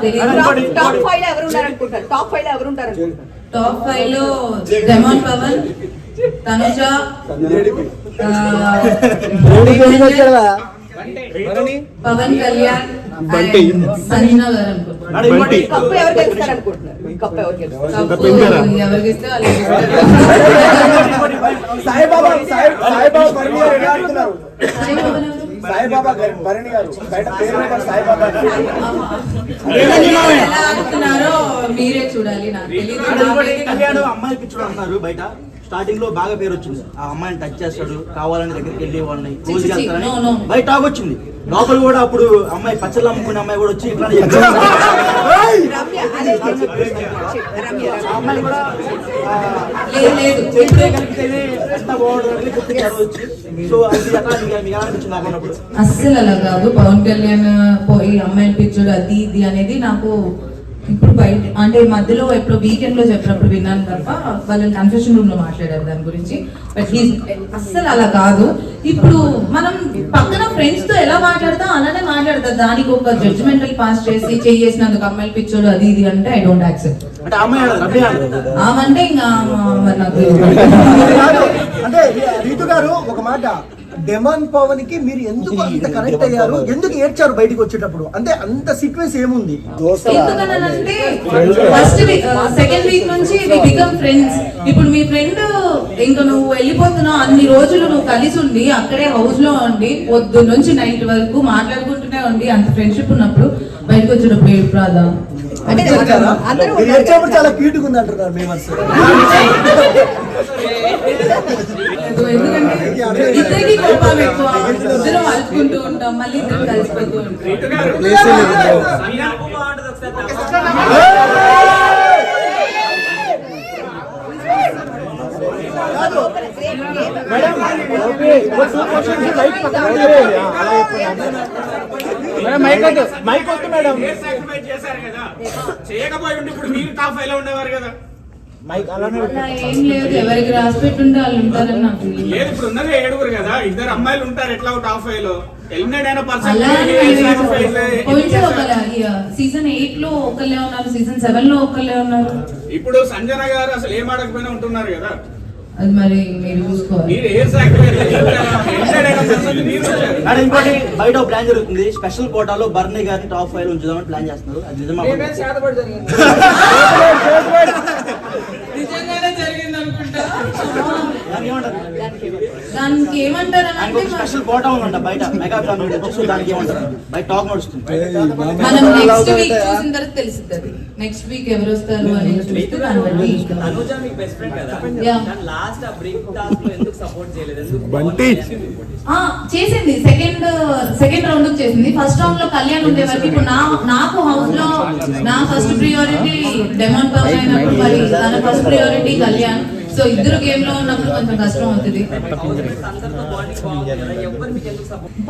Top top ఫైవ్లో ఎవరు ఉన్నారనుకుంటారు top ఫైవ్లో ఎవరు ఉంటారు అనుకుంటారు టాప్ ఫైవ్లో డెమాన్ పవన్ తనుజ పవన్ కళ్యాణ్ సంజన గారు అనుకుంటున్నాను బంటి. కప్పు ఎవరు గెలుస్తారు అనుకుంటున్నారు కప్పు ఎవరు గెలుస్తారు? కప్పు ఎవరికి ఇస్తే వాళ్ళు సాయిబాబా సాయి సాయిబాబా సాయిబాబా? సాయిబాబా గారు భరణి గారు బయట పేరు సాయిబాబా గారు. ఎలా ఆడుతున్నారో మీరే చూడాలి నాకు తెలియదు నాకైతే కళ్యాణ్ అమ్మాయి పిచ్చుడు అంటున్నారు బయట. స్టార్టింగ్లో బాగా పేరు వచ్చింది. ఆ అమ్మాయిని టచ్ చేస్తాడు కావాలని దగ్గరికి వెళ్ళి వాళ్ళని క్లోజ్ చేస్తారని. బయట టాక్ వచ్చింది. లోపల కూడా అప్పుడు అమ్మాయి పచ్చళ్ళు అమ్ముకునే అమ్మాయి కూడా వచ్చి ఇట్లా అమ్మాయి కూడా అస్సలు అలా కాదు. పవన్ కళ్యాణ్ పోయి అమ్మాయిని పిచ్చుడు అది ఇది అనేది నాకు ఇప్పుడు బయట అంటే మధ్యలో ఎప్పుడు వీకెండ్లో చెప్పినప్పుడు విన్నాను తప్ప వాళ్ళని కన్ఫెషన్ రూమ్లో మాట్లాడారు దాని గురించి. బట్ హీ అస్సలు అలా కాదు. ఇప్పుడు మనం పక్కన ఫ్రెండ్స్తో ఎలా మాట్లాడతాం? అలానే మాట్లాడతాం. దానికి ఒక జడ్జిమెంటల్ పాస్ చేసి చేసినందుకు అమ్మాయిలు పిచ్చోడు అది ఇది అంటే ఐ డోంట్ యాక్సెప్ట్ అంటే. ఆమంటే ఇంకా మరి నాకు అంటే రీతు గారు ఒక మాట డెమాన్ పవన్కి మీరు ఎందుకు అంత కనెక్ట్ అయ్యారు? ఎందుకు ఏడ్చారు బయటికి వచ్చేటప్పుడు? అంటే అంత సీక్వెన్స్ ఏముంది? ఎందుకనంటే ఫస్ట్ వీక్ సెకండ్ వీక్ నుంచి వి బికమ్ ఫ్రెండ్స్ ఇప్పుడు మీ ఫ్రెండ్ ఇంకా నువ్వు వెళ్ళిపోతున్నావు అన్ని రోజులు నువ్వు కలిసి ఉండి అక్కడే హౌస్లో ఉండి పొద్దు నుంచి నైట్ వరకు మాట్లాడుకుంటూనే ఉండి అంత ఫ్రెండ్షిప్ ఉన్నప్పుడు బయటకు వచ్చినప్పుడు ఏడు రాదా? అంటే? అందరూ ఏడ్చేప్పుడు చాలా క్యూట్ ఉంది అంటున్నారు మేమర్స్. ఎందుకంటే ఇద్దరికి కోపం ఎక్కువ. ఇద్దరం అలుచుకుంటూ ఉంటాం మళ్ళీ ఇద్దరం కలిసిపోతూ ఉంటాం. మైక్ వద్దు. మేడం. సాక్రిఫైస్ చేశారు కదా? చేయకపోయి ఉంటే ఇప్పుడు మీరు టాప్ ఫైవ్లో ఉండేవారు కదా. మైక్ అలానే అలా ఏం లేదు ఎవరికి రాసి పెట్టుంటే వాళ్ళు ఉంటారని నాకు. లేదు ఇప్పుడు ఉన్నది ఏడుగురు కదా ఇద్దరు అమ్మాయిలు ఉంటారు ఎట్లా టాప్ ఫైవ్లో ఎలిమినేట్ అయిన పర్సన్ సీజన్ ఎయిట్లో ఒకళ్ళే ఉన్నారు సీజన్ సెవెన్లో ఒకళ్ళే ఉన్నారు. ఇప్పుడు సంజన గారు అసలు ఏం ఆడకపోయినా ఉంటున్నారు కదా. అది మరి మీరు చూసుకోవాలి. ఇంకోటి బయట ఒక ప్లాన్ జరుగుతుంది. స్పెషల్ కోటాలో బర్నీ గారిని టాప్ ఫైవ్ ఉంచుదామని ప్లాన్ చేస్తున్నారు. అది నిజమా? నిజంగానే జరిగింది అనుకుంటా దానికి ఏమంటారు? దానికి ఏమంటారు అని ఆయనకు అంటే ఒక స్పెషల్ కోటా ఉందంట బయట మెగా ఫ్యామిలీ వచ్చి సో దానికి ఏమంటారు? బయట టాక్ నడుస్తుంది మనం నెక్స్ట్ వీక్ చూసిన తర్వాత తెలుస్తుంది నెక్స్ట్ వీక్ ఎవరు వస్తారు అని చూస్తే దాన్ని బట్టి. అనుజ మీకు బెస్ట్ ఫ్రెండ్ కదా? Yeah. కానీ లాస్ట్ ఆ బ్రేక్ టాస్క్లో ఎందుకు సపోర్ట్ చేయలేదు? ఎందుకు బంటి. ఆ, చేసింది. సెకండ్ సెకండ్ రౌండ్ చేసింది. ఫస్ట్ రౌండ్లో కళ్యాణ్ ఉండే వరకు ఇప్పుడు నా నాకు హౌస్లో నా ఫస్ట్ ప్రియారిటీ డెమాన్ పవన్ అయినప్పుడు మరి తన ఫస్ట్ ప్రియారిటీ కళ్యాణ్. సో ఇద్దరు గేమ్లో ఉన్నప్పుడు కొంచెం కష్టం అవుతుంది.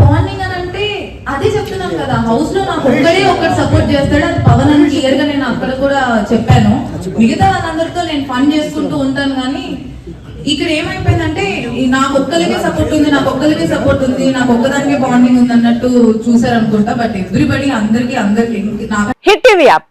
బాండింగ్ అని అంటే అదే చెప్తున్నాను కదా హౌస్లో నాకు ఒక్కడే ఒక్కటి సపోర్ట్ చేస్తాడు అది పవన్ అని క్లియర్గా నేను అక్కడ కూడా చెప్పాను. మిగతా వాళ్ళందరితో నేను ఫన్ చేసుకుంటూ ఉంటాను కానీ ఇక్కడ ఏమైపోయిందంటే నాకు ఒక్కరికే సపోర్ట్ ఉంది నాకు ఒక్కరికే సపోర్ట్ ఉంది నాకు ఒక్కదానికే బాండింగ్ ఉంది అన్నట్టు చూసారనుకుంటా బట్ ఎవ్రీబడి అందరికి అందరికి నాకు హిట్ టీవీ యాప్.